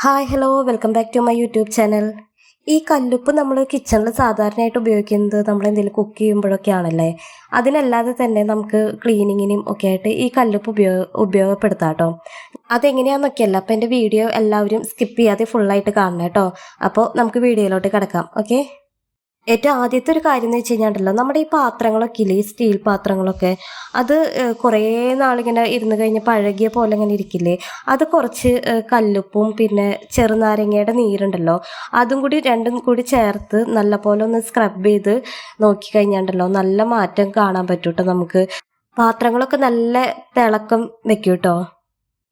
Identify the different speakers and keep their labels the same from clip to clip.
Speaker 1: Hi hello welcome back to my YouTube channel ഈ കല്ലുപ്പ് നമ്മൾ കിച്ചണിൽ സാധാരണയായിട്ട് ഉപയോഗിക്കുന്നത് നമ്മൾ എന്തെങ്കിലും കുക്ക് ചെയ്യുമ്പോഴൊക്കെ ആണല്ലേ? അതിനല്ലാതെ തന്നെ നമുക്ക് ക്ലീനിങ്ങിനും ഒക്കെ ആയിട്ട് ഈ കല്ലുപ്പ് ഉപയോഗ ഉപയോഗപ്പെടുത്താം കേട്ടോ അതെങ്ങനെയാണെന്നൊക്കെയല്ല അപ്പോൾ എന്റെ വീഡിയോ എല്ലാവരും സ്കിപ്പ് ചെയ്യാതെ ഫുള്ളായിട്ട് കാണണം കേട്ടോ. അപ്പോൾ നമുക്ക് വീഡിയോയിലോട്ട് കിടക്കാം ഓക്കെ ഏറ്റവും ആദ്യത്തെ ഒരു കാര്യം എന്ന് വെച്ച് കഴിഞ്ഞാൽ നമ്മുടെ ഈ പാത്രങ്ങളൊക്കെ ഇല്ലേ ഈ സ്റ്റീൽ പാത്രങ്ങളൊക്കെ അത് കുറേ നാളിങ്ങനെ ഇരുന്ന് കഴിഞ്ഞ് പഴകിയ പോലെ ഇങ്ങനെ ഇരിക്കില്ലേ അത് കുറച്ച് കല്ലുപ്പും പിന്നെ ചെറുനാരങ്ങയുടെ നീരുണ്ടല്ലോ അതും കൂടി രണ്ടും കൂടി ചേർത്ത് നല്ല പോലെ ഒന്ന് സ്ക്രബ് ചെയ്ത് നോക്കി നോക്കിക്കഴിഞ്ഞാണ്ടല്ലോ നല്ല മാറ്റം കാണാൻ പറ്റൂട്ടോ നമുക്ക്. പാത്രങ്ങളൊക്കെ നല്ല തിളക്കം വെക്കൂട്ടോ? കേട്ടോ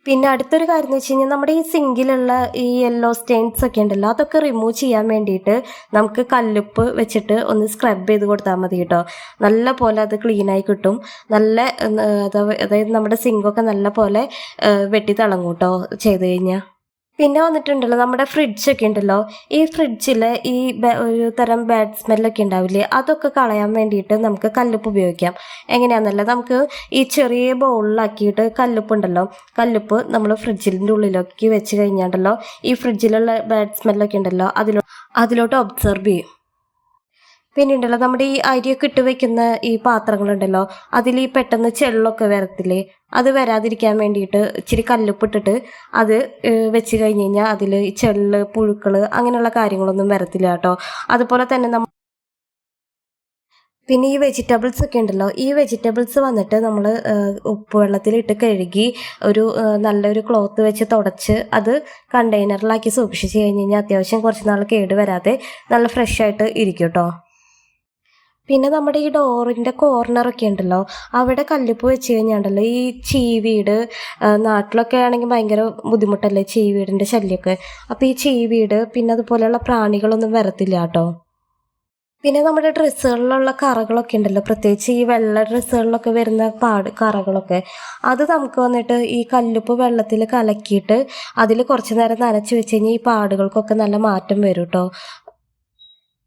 Speaker 1: പിന്നെ അടുത്തൊരു കാര്യം എന്ന് വെച്ച് കഴിഞ്ഞാൽ നമ്മുടെ ഈ സിങ്കിലുള്ള ഈ യെല്ലോ സ്റ്റെയിൻസ് ഒക്കെ ഉണ്ടല്ലോ അതൊക്കെ റിമൂവ് ചെയ്യാൻ വേണ്ടിയിട്ട് നമുക്ക് കല്ലുപ്പ് വെച്ചിട്ട് ഒന്ന് സ്ക്രബ് ചെയ്ത് കൊടുത്താൽ മതി കേട്ടോ. നല്ല പോലെ അത് ക്ലീനായി കിട്ടും. നല്ല അതായത് നമ്മുടെ സിങ്കൊക്കെ നല്ല പോലെ വെട്ടി തിളങ്ങും കേട്ടോ ചെയ്ത് കഴിഞ്ഞാൽ പിന്നെ വന്നിട്ടുണ്ടല്ലോ നമ്മുടെ ഫ്രിഡ്ജൊക്കെ ഉണ്ടല്ലോ. ഈ ഫ്രിഡ്ജിൽ ഈ ഒരു തരം ബാഡ് സ്മെല്ലൊക്കെ ഉണ്ടാവില്ലേ അതൊക്കെ കളയാൻ വേണ്ടിയിട്ട് നമുക്ക് കല്ലുപ്പ് ഉപയോഗിക്കാം. എങ്ങനെയാണെന്നല്ല നമുക്ക് ഈ ചെറിയ ബൗളിലാക്കിയിട്ട് കല്ലുപ്പ് ഉണ്ടല്ലോ കല്ലുപ്പ് നമ്മൾ ഫ്രിഡ്ജിന്റെ ഉള്ളിലൊക്കെ വെച്ച് കഴിഞ്ഞാണ്ടല്ലോ ഈ ഫ്രിഡ്ജിലുള്ള ബാഡ് സ്മെല്ലൊക്കെ ഉണ്ടല്ലോ അതിലോ അതിലോട്ട് ഒബ്സർവ് ചെയ്യും. പിന്നെ ഉണ്ടല്ലോ നമ്മുടെ ഈ അരിയൊക്കെ ഇട്ട് വെക്കുന്ന ഈ പാത്രങ്ങളുണ്ടല്ലോ അതിൽ ഈ പെട്ടെന്ന് ചെള്ളൊക്കെ വരത്തില്ലേ? അത് വരാതിരിക്കാൻ വേണ്ടിയിട്ട് ഇച്ചിരി കല്ലുപ്പിട്ടിട്ട് അത് വെച്ച് കഴിഞ്ഞ് കഴിഞ്ഞാൽ അതിൽ ചെള്ള് പുഴുക്കൾ അങ്ങനെയുള്ള കാര്യങ്ങളൊന്നും വരത്തില്ല കേട്ടോ. അതുപോലെ തന്നെ നമ്മൾ പിന്നെ ഈ വെജിറ്റബിൾസ് ഒക്കെ ഉണ്ടല്ലോ ഈ വെജിറ്റബിൾസ് വന്നിട്ട് നമ്മൾ ഉപ്പ് വെള്ളത്തിലിട്ട് കഴുകി ഒരു നല്ലൊരു ക്ലോത്ത് വെച്ച് തുടച്ച് അത് കണ്ടെയ്നറിലാക്കി സൂക്ഷിച്ച് കഴിഞ്ഞ് കഴിഞ്ഞാൽ അത്യാവശ്യം കുറച്ച് നാൾ കേട് വരാതെ നല്ല ഫ്രഷ് ആയിട്ട് ഇരിക്കും കേട്ടോ. പിന്നെ നമ്മുടെ ഈ ഡോറിന്റെ കോർണറൊക്കെ ഉണ്ടല്ലോ അവിടെ കല്ലിപ്പ് വെച്ച് കഴിഞ്ഞാണ്ടല്ലോ ഈ ചീവീട് നാട്ടിലൊക്കെ ആണെങ്കിൽ ഭയങ്കര ബുദ്ധിമുട്ടല്ലേ ചീവീടിന്റെ ശല്യമൊക്കെ അപ്പോൾ ഈ ചീവീട് പിന്നെ അതുപോലെയുള്ള പ്രാണികളൊന്നും വരത്തില്ല കേട്ടോ. പിന്നെ നമ്മുടെ ഡ്രസ്സുകളിലുള്ള കറകളൊക്കെ ഉണ്ടല്ലോ പ്രത്യേകിച്ച് ഈ വെള്ള ഡ്രസ്സുകളിലൊക്കെ വരുന്ന പാട് കറകളൊക്കെ അത് നമുക്ക് വന്നിട്ട് ഈ കല്ലുപ്പ് വെള്ളത്തിൽ കലക്കിയിട്ട് അതിൽ കുറച്ച് നേരം നനച്ച് വെച്ച് കഴിഞ്ഞാൽ ഈ പാടുകൾക്കൊക്കെ നല്ല മാറ്റം വരും കേട്ടോ.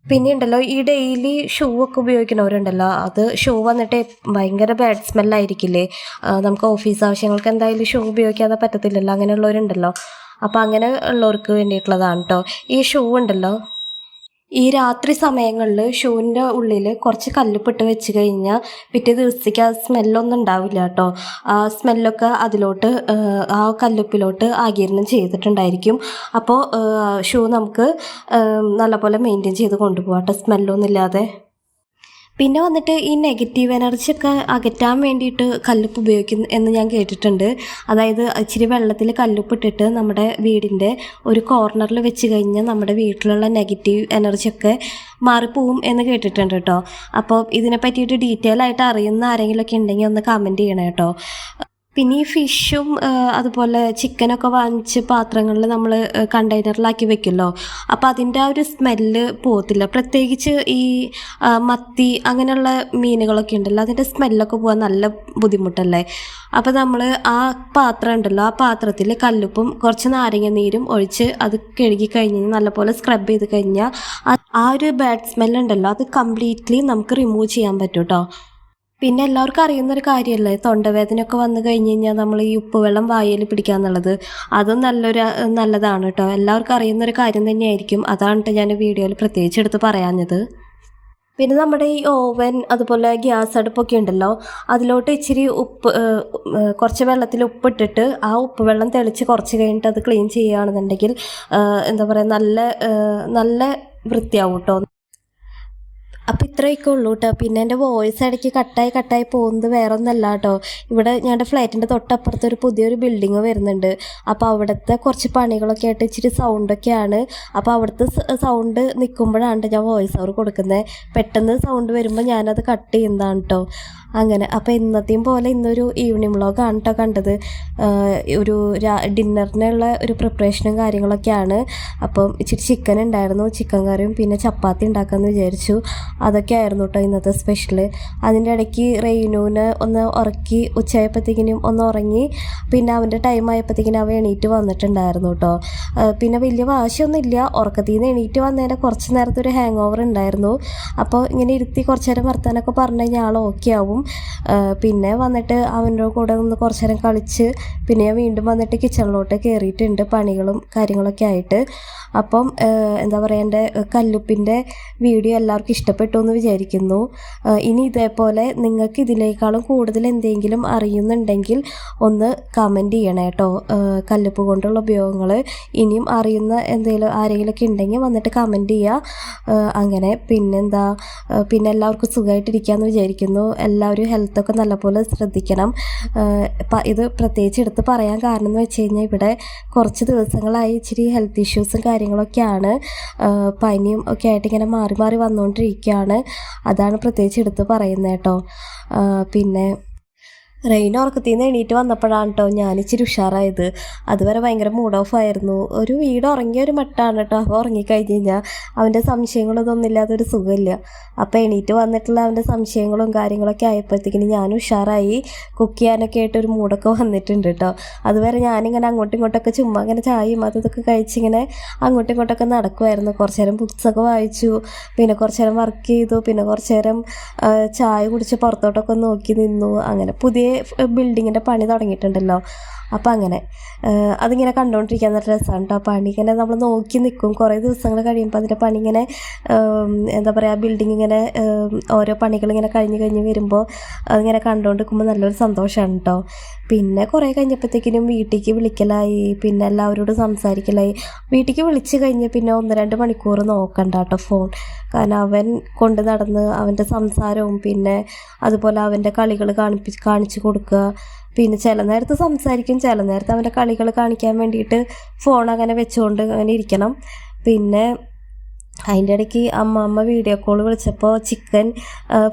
Speaker 1: പിന്നെ ഉണ്ടല്ലോ ഈ ഡെയിലി ഷൂ ഒക്കെ ഉപയോഗിക്കുന്നവരുണ്ടല്ലോ അത് ഷൂ വന്നിട്ട് ഭയങ്കര ബാഡ് സ്മെല്ലായിരിക്കില്ലേ നമുക്ക് ഓഫീസ് ആവശ്യങ്ങൾക്ക് എന്തായാലും ഷൂ ഉപയോഗിക്കാതെ പറ്റത്തില്ലല്ലോ അങ്ങനെയുള്ളവരുണ്ടല്ലോ. അപ്പോൾ അങ്ങനെ ഉള്ളവർക്ക് വേണ്ടിയിട്ടുള്ളതാണ് കേട്ടോ ഈ ഷൂ ഉണ്ടല്ലോ ഈ രാത്രി സമയങ്ങളിൽ ഷൂവിന്റെ ഉള്ളിൽ കുറച്ച് കല്ലുപ്പിട്ട് വെച്ച് കഴിഞ്ഞാൽ പിറ്റേ ദിവസത്തേക്ക് ആ സ്മെല്ലൊന്നും ഉണ്ടാവില്ല കേട്ടോ. ആ സ്മെല്ലൊക്കെ അതിലോട്ട് ആ, കല്ലുപ്പിലോട്ട് ആകിരണം ചെയ്തിട്ടുണ്ടായിരിക്കും. അപ്പോൾ ഷൂ നമുക്ക് നല്ലപോലെ മെയിന്റെയിൻ ചെയ്ത് കൊണ്ടുപോകാം കേട്ടോ. സ്മെല്ലൊന്നും ഇല്ലാതെ. പിന്നെ വന്നിട്ട് ഈ നെഗറ്റീവ് എനർജി ഒക്കെ അകറ്റാൻ വേണ്ടിയിട്ട് കല്ലുപ്പ് ഉപയോഗിക്കുന്നു എന്ന് ഞാൻ കേട്ടിട്ടുണ്ട്. അതായത് ഇച്ചിരി വെള്ളത്തിൽ കല്ലുപ്പ് ഇട്ടിട്ട് നമ്മുടെ വീടിന്റെ ഒരു കോർണറിൽ വെച്ച് കഴിഞ്ഞാൽ നമ്മുടെ വീട്ടിലുള്ള നെഗറ്റീവ് എനർജി ഒക്കെ മാറിപ്പോവും എന്ന് കേട്ടിട്ടുണ്ട് കേട്ടോ. അപ്പോൾ ഇതിനെ പറ്റിയിട്ട് ഡീറ്റെയിൽ ആയിട്ട് അറിയുന്ന ആരെങ്കിലുമൊക്കെ ഉണ്ടെങ്കിൽ ഒന്ന് കമന്റ് ചെയ്യണേ കേട്ടോ. പിന്നെ ഈ ഫിഷും അതുപോലെ ചിക്കനൊക്കെ വാങ്ങിച്ച് പാത്രങ്ങളിൽ നമ്മൾ കണ്ടെയ്നറിലാക്കി വെക്കുമല്ലോ. അപ്പോൾ അതിന്റെ ആ ഒരു സ്മെല്ല് പോകത്തില്ല. പ്രത്യേകിച്ച് ഈ മത്തി അങ്ങനെയുള്ള മീനുകളൊക്കെ ഉണ്ടല്ലോ അതിന്റെ സ്മെല്ലൊക്കെ പോകാൻ നല്ല ബുദ്ധിമുട്ടല്ലേ? അപ്പോൾ നമ്മൾ ആ പാത്രം ഉണ്ടല്ലോ ആ പാത്രത്തിൽ കല്ലുപ്പും കുറച്ച് നാരങ്ങ നീരും ഒഴിച്ച് അത് കഴുകി കഴിഞ്ഞ് നല്ലപോലെ സ്ക്രബ് ചെയ്ത് കഴിഞ്ഞാൽ ആ ഒരു ബാഡ് സ്മെല്ലുണ്ടല്ലോ അത് കംപ്ലീറ്റ്ലി നമുക്ക് റിമൂവ് ചെയ്യാൻ പറ്റും കേട്ടോ പിന്നെ എല്ലാവർക്കും അറിയുന്ന ഒരു കാര്യമല്ലേ? തൊണ്ടവേദനയൊക്കെ വന്നു കഴിഞ്ഞ് കഴിഞ്ഞാൽ നമ്മൾ ഈ ഉപ്പുവെള്ളം വായിൽ പിടിക്കുക എന്നുള്ളത്. അതും നല്ലൊരു നല്ലതാണ് കേട്ടോ. എല്ലാവർക്കും അറിയുന്ന ഒരു കാര്യം തന്നെയായിരിക്കും. അതാണ് ഞാൻ വീഡിയോയിൽ പ്രത്യേകിച്ച് എടുത്ത് പറയാഞ്ഞത്. പിന്നെ നമ്മുടെ ഈ ഓവൻ അതുപോലെ ഗ്യാസ് അടുപ്പൊക്കെ ഉണ്ടല്ലോ. അതിലോട്ട് ഇച്ചിരി ഉപ്പ് കുറച്ച് വെള്ളത്തിൽ ഉപ്പിട്ടിട്ട് ആ ഉപ്പ് വെള്ളം തെളിച്ച് കുറച്ച് കഴിഞ്ഞിട്ട് അത് ക്ലീൻ ചെയ്യുകയാണെന്നുണ്ടെങ്കിൽ എന്താ പറയുക നല്ല നല്ല വൃത്തിയാവും കേട്ടോ. അപ്പം ഇത്രയൊക്കെ ഉള്ളൂ കേട്ടോ പിന്നെ എന്റെ വോയിസ് ഇടയ്ക്ക് കട്ടായി കട്ടായി പോകുന്നത് വേറെ ഒന്നല്ല കേട്ടോ ഇവിടെ ഞങ്ങളുടെ ഫ്ലാറ്റിന്റെ തൊട്ടപ്പുറത്ത് ഒരു പുതിയൊരു ബിൽഡിങ് വരുന്നുണ്ട്. അപ്പോൾ അവിടുത്തെ കുറച്ച് പണികളൊക്കെ ആയിട്ട് ഇച്ചിരി സൗണ്ടൊക്കെയാണ് അപ്പോൾ അവിടുത്തെ സൗണ്ട് നിൽക്കുമ്പോഴാണ് ഞാൻ വോയിസ് ഓവർ കൊടുക്കുന്നത് പെട്ടെന്ന് സൗണ്ട് വരുമ്പോൾ ഞാനത് കട്ട് ചെയ്യുന്നതാണ് കേട്ടോ അങ്ങനെ. അപ്പോൾ ഇന്നത്തെയും പോലെ ഇന്നൊരു ഈവനിങ് വ്ളോഗാണ് കേട്ടോ കണ്ടത്. ഒരു ഡിന്നറിനുള്ള ഒരു പ്രിപ്പറേഷനും കാര്യങ്ങളൊക്കെയാണ്. അപ്പം ഇച്ചിരി ചിക്കൻ ഉണ്ടായിരുന്നു. ചിക്കൻ കറിയും പിന്നെ ചപ്പാത്തി ഉണ്ടാക്കാമെന്ന് വിചാരിച്ചു. അതൊക്കെ ആയിരുന്നു കേട്ടോ ഇന്നത്തെ സ്പെഷ്യൽ അതിന്റെ ഇടയ്ക്ക് റെയിനുവിനെ ഒന്ന് ഉറക്കി ഉച്ചയായപ്പോഴത്തേക്കിനും ഒന്ന് ഉറങ്ങി പിന്നെ അവന്റെ ടൈം ആയപ്പോഴത്തേക്കിനും അവൻ എണീറ്റ് വന്നിട്ടുണ്ടായിരുന്നു കേട്ടോ പിന്നെ വലിയ വാശിയൊന്നുമില്ല. ഉറക്കത്തിൽ നിന്ന് എണീറ്റ് വന്നതിന്റെ കുറച്ച് നേരത്തെ ഒരു ഹാങ് ഓവർ ഉണ്ടായിരുന്നു. അപ്പോൾ ഇങ്ങനെ ഇരുത്തി കുറച്ച് നേരം വർത്താനൊക്കെ പറഞ്ഞു കഴിഞ്ഞാൽ ആൾ ഓക്കെ ആവും. പിന്നെ വന്നിട്ട് അവന്റെ കൂടെ ഒന്ന് കുറച്ച് നേരം കളിച്ച് പിന്നെ ഞാൻ വീണ്ടും വന്നിട്ട് കിച്ചണിലോട്ട് കയറിയിട്ടുണ്ട് പണികളും കാര്യങ്ങളൊക്കെ ആയിട്ട്. അപ്പം എന്താ പറയുക എന്റെ കല്ലുപ്പിന്റെ വീഡിയോ എല്ലാവർക്കും ഇഷ്ടപ്പെട്ടു എന്ന് വിചാരിക്കുന്നു. ഇനി ഇതേപോലെ നിങ്ങൾക്ക് ഇതിനേക്കാളും കൂടുതൽ എന്തെങ്കിലും അറിയുന്നുണ്ടെങ്കിൽ ഒന്ന് കമന്റ് ചെയ്യണേ കേട്ടോ കല്ലുപ്പ് കൊണ്ടുള്ള ഉപയോഗങ്ങൾ ഇനിയും അറിയുന്ന എന്തെങ്കിലും ആരെങ്കിലുമൊക്കെ ഉണ്ടെങ്കിൽ വന്നിട്ട് കമന്റ് ചെയ്യുക അങ്ങനെ പിന്നെന്താ പിന്നെ എല്ലാവർക്കും സുഖമായിട്ടിരിക്കാമെന്ന് വിചാരിക്കുന്നു. എല്ലാവരും ഹെൽത്തൊക്കെ നല്ലപോലെ ശ്രദ്ധിക്കണം. ഇത് പ്രത്യേകിച്ച് എടുത്ത് പറയാൻ കാരണം എന്ന് വെച്ച് കഴിഞ്ഞാൽ ഇവിടെ കുറച്ച് ദിവസങ്ങളായി ഇച്ചിരി ഹെൽത്ത് ഇഷ്യൂസും കാര്യങ്ങളൊക്കെയാണ്. പനിയും ഒക്കെ ആയിട്ട് ഇങ്ങനെ മാറി മാറി വന്നുകൊണ്ടിരിക്കുകയാണ് അതാണ് പ്രത്യേകിച്ച് എടുത്ത് പറയുന്നത് കേട്ടോ പിന്നെ റെയിൻ ഉറക്കത്തിൽ നിന്ന് എണീറ്റ് വന്നപ്പോഴാണ് കേട്ടോ ഞാൻ ഇച്ചിരി ഉഷാറായത്. അതുവരെ ഭയങ്കര മൂഡ് ഓഫ് ആയിരുന്നു. ഒരു വീട് ഉറങ്ങിയ ഒരു മട്ടാണ് കേട്ടോ അപ്പോൾ ഉറങ്ങിക്കഴിഞ്ഞ് കഴിഞ്ഞാൽ അവന്റെ സംശയങ്ങളൊന്നും ഇല്ലാതെ ഒരു സുഖമില്ല. അപ്പോൾ എണീറ്റ് വന്നിട്ടുള്ള അവന്റെ സംശയങ്ങളും കാര്യങ്ങളൊക്കെ ആയപ്പോഴത്തേക്കിന് ഞാൻ ഉഷാറായി. കുക്ക് ചെയ്യാനൊക്കെ ആയിട്ട് ഒരു മൂഡൊക്കെ വന്നിട്ടുണ്ട് കേട്ടോ അതുവരെ ഞാനിങ്ങനെ അങ്ങോട്ടും ഇങ്ങോട്ടൊക്കെ ചുമ്മാ ഇങ്ങനെ ചായയും അതൊക്കെ കഴിച്ചിങ്ങനെ അങ്ങോട്ടും ഇങ്ങോട്ടൊക്കെ നടക്കുമായിരുന്നു കുറച്ച് നേരം ബുക്സൊക്കെ വായിച്ചു. പിന്നെ കുറച്ച് നേരം വർക്ക് ചെയ്തു. പിന്നെ കുറച്ച് നേരം ചായ കുടിച്ച് പുറത്തോട്ടൊക്കെ നോക്കി നിന്നു. അങ്ങനെ പുതിയ ബിൽഡിങ്ങിന്റെ പണി തുടങ്ങിയിട്ടുണ്ടല്ലോ. അപ്പോൾ അങ്ങനെ അതിങ്ങനെ കണ്ടുകൊണ്ടിരിക്കാൻ നല്ല രസമാണ് കേട്ടോ പണി ഇങ്ങനെ നമ്മൾ നോക്കി നിൽക്കും കുറേ ദിവസങ്ങൾ കഴിയുമ്പോൾ അതിന്റെ പണി ഇങ്ങനെ എന്താ പറയുക ബിൽഡിംഗ് ഇങ്ങനെ ഓരോ പണികൾ ഇങ്ങനെ കഴിഞ്ഞ് കഴിഞ്ഞ് വരുമ്പോൾ അതിങ്ങനെ കണ്ടുകൊണ്ട് നിൽക്കുമ്പോൾ നല്ലൊരു സന്തോഷമാണ് കേട്ടോ പിന്നെ കുറേ കഴിഞ്ഞപ്പോഴത്തേക്കിനും വീട്ടിലേക്ക് വിളിക്കലായി. പിന്നെ എല്ലാവരോടും സംസാരിക്കലായി. വീട്ടിലേക്ക് വിളിച്ച് കഴിഞ്ഞ് പിന്നെ ഒന്ന് രണ്ട് മണിക്കൂർ നോക്കണ്ട കേട്ടോ ഫോൺ. കാരണം അവൻ കൊണ്ട് നടന്ന് അവന്റെ സംസാരവും പിന്നെ അതുപോലെ അവന്റെ കളികൾ കാണിപ്പി കാണിച്ചു കൊടുക്കുക. പിന്നെ ചില നേരത്ത് സംസാരിക്കും ചില നേരത്ത് അവന്റെ കളികൾ കാണിക്കാൻ വേണ്ടിയിട്ട് ഫോൺ അങ്ങനെ വെച്ചുകൊണ്ട് അങ്ങനെ ഇരിക്കണം. പിന്നെ അതിന്റെ ഇടയ്ക്ക് അമ്മ വീഡിയോ കോൾ വിളിച്ചപ്പോൾ ചിക്കൻ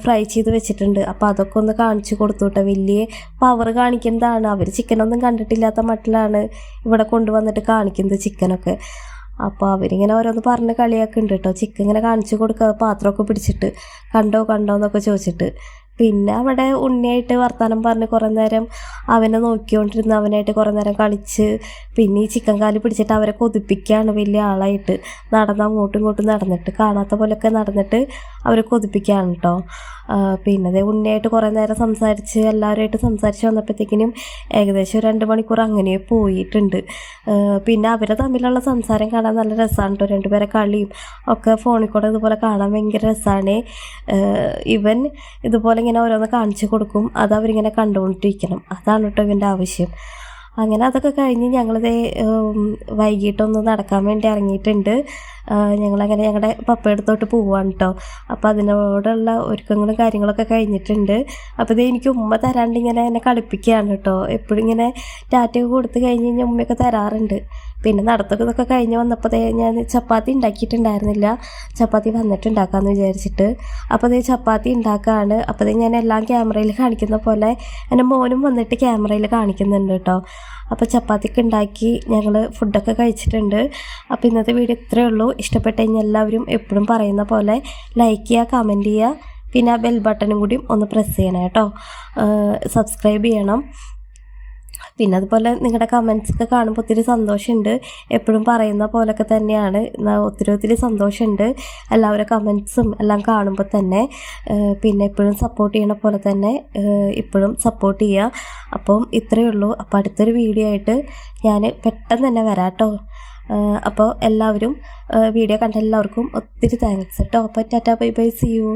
Speaker 1: ഫ്രൈ ചെയ്ത് വെച്ചിട്ടുണ്ട്. അപ്പോൾ അതൊക്കെ ഒന്ന് കാണിച്ചു കൊടുത്തു കേട്ടോ. വലിയ പവർ കാണിക്കുന്നതാണ്. അവർ ചിക്കനൊന്നും കണ്ടിട്ടില്ലാത്ത മട്ടിലാണ് ഇവിടെ കൊണ്ടുവന്നിട്ട് കാണിക്കുന്നത് ചിക്കനൊക്കെ അപ്പോൾ അവരിങ്ങനെ ഓരോന്ന് പറഞ്ഞ് കളിയാക്കുന്നുണ്ട് കേട്ടോ. ചിക്കൻ ഇങ്ങനെ കാണിച്ചു കൊടുക്കുക പാത്രമൊക്കെ പിടിച്ചിട്ട് കണ്ടോ കണ്ടോ എന്നൊക്കെ ചോദിച്ചിട്ട്. പിന്നെ അവിടെ ഉണ്ണിയായിട്ട് വർത്തമാനം പറഞ്ഞ് കുറേ നേരം അവനെ നോക്കിക്കൊണ്ടിരുന്ന് അവനായിട്ട് കുറേ നേരം കളിച്ച് പിന്നെ ഈ ചിക്കൻ കാലി പിടിച്ചിട്ട് അവരെ കൊതിപ്പിക്കുകയാണ് വലിയ ആളായിട്ട്. നടന്ന് അങ്ങോട്ടും ഇങ്ങോട്ടും നടന്നിട്ട് കാണാത്ത പോലെയൊക്കെ നടന്നിട്ട് അവരെ കൊതിപ്പിക്കുകയാണ് കേട്ടോ പിന്നെ അതേ ഉണ്ണിയായിട്ട് കുറേ നേരം സംസാരിച്ച് എല്ലാവരുമായിട്ട് സംസാരിച്ച് വന്നപ്പോഴത്തേക്കിനും ഏകദേശം രണ്ട് മണിക്കൂർ അങ്ങനെ പോയിട്ടുണ്ട്. പിന്നെ അവരെ തമ്മിലുള്ള സംസാരം കാണാൻ നല്ല രസമാണ് കേട്ടോ രണ്ടുപേരെ കളിയും ഒക്കെ ഫോണിൽ കൂടെ ഇതുപോലെ കാണാൻ ഭയങ്കര രസമാണ് ഇവൻ ഇതുപോലെ ഇങ്ങനെ ഓരോന്ന് കാണിച്ചു കൊടുക്കും. അത് അവരിങ്ങനെ കണ്ടുകൊണ്ടിരിക്കണം. അതാണ് കേട്ടോ ഇവന്റെ ആവശ്യം. അങ്ങനെ അതൊക്കെ കഴിഞ്ഞ് ഞങ്ങളിത് വൈകിട്ടൊന്ന് നടക്കാൻ വേണ്ടി ഇറങ്ങിയിട്ടുണ്ട്. ഞങ്ങളങ്ങനെ ഞങ്ങളുടെ പപ്പയടുത്തോട്ട് പോവാണ് കേട്ടോ അപ്പോൾ അതിനോടുള്ള ഒരുക്കങ്ങളും കാര്യങ്ങളൊക്കെ കഴിഞ്ഞിട്ടുണ്ട്. അപ്പോൾ ഇത് എനിക്ക് ഉമ്മ തരാണ്ട് ഇങ്ങനെ എന്നെ കളിപ്പിക്കുകയാണ് കേട്ടോ എപ്പോഴും ഇങ്ങനെ ടാറ്റയൊക്കെ കൊടുത്തു കഴിഞ്ഞ് കഴിഞ്ഞാൽ ഉമ്മയൊക്കെ തരാറുണ്ട്. പിന്നെ നടത്തൊക്കെ ഇതൊക്കെ കഴിഞ്ഞ് വന്നപ്പോൾ ഞാൻ ചപ്പാത്തി ഉണ്ടാക്കിയിട്ടുണ്ടായിരുന്നില്ല. ചപ്പാത്തി വന്നിട്ട് ഉണ്ടാക്കാമെന്ന് വിചാരിച്ചിട്ട്. അപ്പോൾ ദേ ചപ്പാത്തി ഉണ്ടാക്കുകയാണ് അപ്പോൾ ഞാൻ എല്ലാം ക്യാമറയിൽ കാണിക്കുന്ന പോലെ എന്റെ മോനും വന്നിട്ട് ക്യാമറയിൽ കാണിക്കുന്നുണ്ട് കേട്ടോ. അപ്പോൾ ചപ്പാത്തിക്ക് ഉണ്ടാക്കി ഞങ്ങൾ ഫുഡൊക്കെ കഴിച്ചിട്ടുണ്ട്. അപ്പോൾ ഇന്നത്തെ വീഡിയോ ഇത്രയേ ഉള്ളൂ. ഇഷ്ടപ്പെട്ട് കഴിഞ്ഞാൽ എല്ലാവരും എപ്പോഴും പറയുന്ന പോലെ ലൈക്ക് ചെയ്യുക കമന്റ് ചെയ്യുക. പിന്നെ ആ ബെൽ ബട്ടണും കൂടി ഒന്ന് പ്രസ് ചെയ്യണം കേട്ടോ. സബ്സ്ക്രൈബ് ചെയ്യണം. പിന്നെ അതുപോലെ നിങ്ങളുടെ കമൻസ് ഒക്കെ കാണുമ്പോൾ ഒത്തിരി സന്തോഷമുണ്ട് എപ്പോഴും പറയുന്ന പോലൊക്കെ തന്നെയാണ്. ഒത്തിരി ഒത്തിരി സന്തോഷമുണ്ട് എല്ലാവരുടെ കമൻസും എല്ലാം കാണുമ്പോൾ തന്നെ പിന്നെ എപ്പോഴും സപ്പോർട്ട് ചെയ്യണ പോലെ തന്നെ ഇപ്പോഴും സപ്പോർട്ട് ചെയ്യുക അപ്പം ഇത്രയേ ഉള്ളൂ. അപ്പോൾ അടുത്തൊരു വീഡിയോ ആയിട്ട് ഞാൻ പെട്ടെന്ന് തന്നെ വരാം കേട്ടോ അപ്പോൾ എല്ലാവരും വീഡിയോ കണ്ട എല്ലാവർക്കും ഒത്തിരി താങ്ക്സ് കേട്ടോ അപ്പോൾ tata bye bye see you